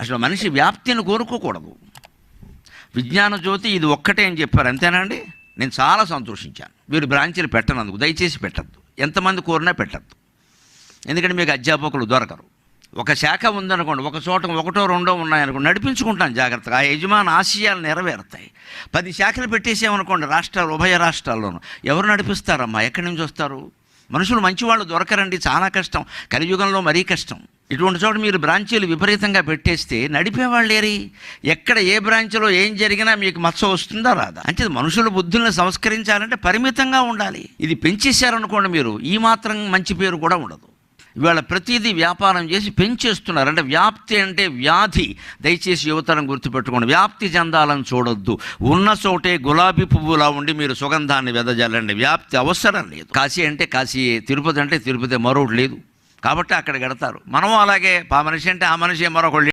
అసలు మనిషి వ్యాప్తిని కోరుకోకూడదు. విజ్ఞాన జ్యోతి ఇది ఒక్కటే అని చెప్పారు అంతేనండి? నేను చాలా సంతోషించాను. మీరు బ్రాంచీలు పెట్టనందుకు దయచేసి పెట్టద్దు. ఎంతమంది కోరినా పెట్టద్దు. ఎందుకంటే మీకు అధ్యాపకులు దొరకరు. ఒక శాఖ ఉందనుకోండి ఒక చోట ఒకటో రెండో ఉన్నాయనుకోండి నడిపించుకుంటాం జాగ్రత్తగా. ఆ యజమాని ఆశయాలు నెరవేరుతాయి. పది శాఖలు పెట్టేసామనుకోండి రాష్ట్రాలు ఉభయ రాష్ట్రాల్లోనూ. ఎవరు నడిపిస్తారమ్మా? ఎక్కడి నుంచి వస్తారు? మనుషులు మంచివాళ్ళు దొరకరండి చాలా కష్టం. కలియుగంలో మరీ కష్టం. ఇటువంటి చోట మీరు బ్రాంచీలు విపరీతంగా పెట్టేస్తే నడిపేవాళ్ళు ఏరి? ఎక్కడ ఏ బ్రాంచ్లో ఏం జరిగినా మీకు మచ్చ వస్తుందా రాదా? అంటే మనుషుల బుద్ధుల్ని సంస్కరించాలంటే పరిమితంగా ఉండాలి. ఇది పెంచేశారనుకోండి మీరు ఈ మాత్రం మంచి పేరు కూడా ఉండదు. ఇవాళ ప్రతిదీ వ్యాపారం చేసి పెంచేస్తున్నారు. అంటే వ్యాప్తి అంటే వ్యాధి. దయచేసి యువతరం గుర్తుపెట్టుకోండి. వ్యాప్తి చెందాలని చూడొద్దు. ఉన్న చోటే గులాబీ పువ్వులా ఉండి మీరు సుగంధాన్ని వెదజల్లండి. వ్యాప్తి అవసరం లేదు. కాశీ అంటే కాశీ తిరుపతి అంటే తిరుపతి మరొకటి లేదు. కాబట్టి అక్కడ గడతారు. మనం అలాగే ఆ మనిషి అంటే ఆ మనిషి మరొకళ్ళు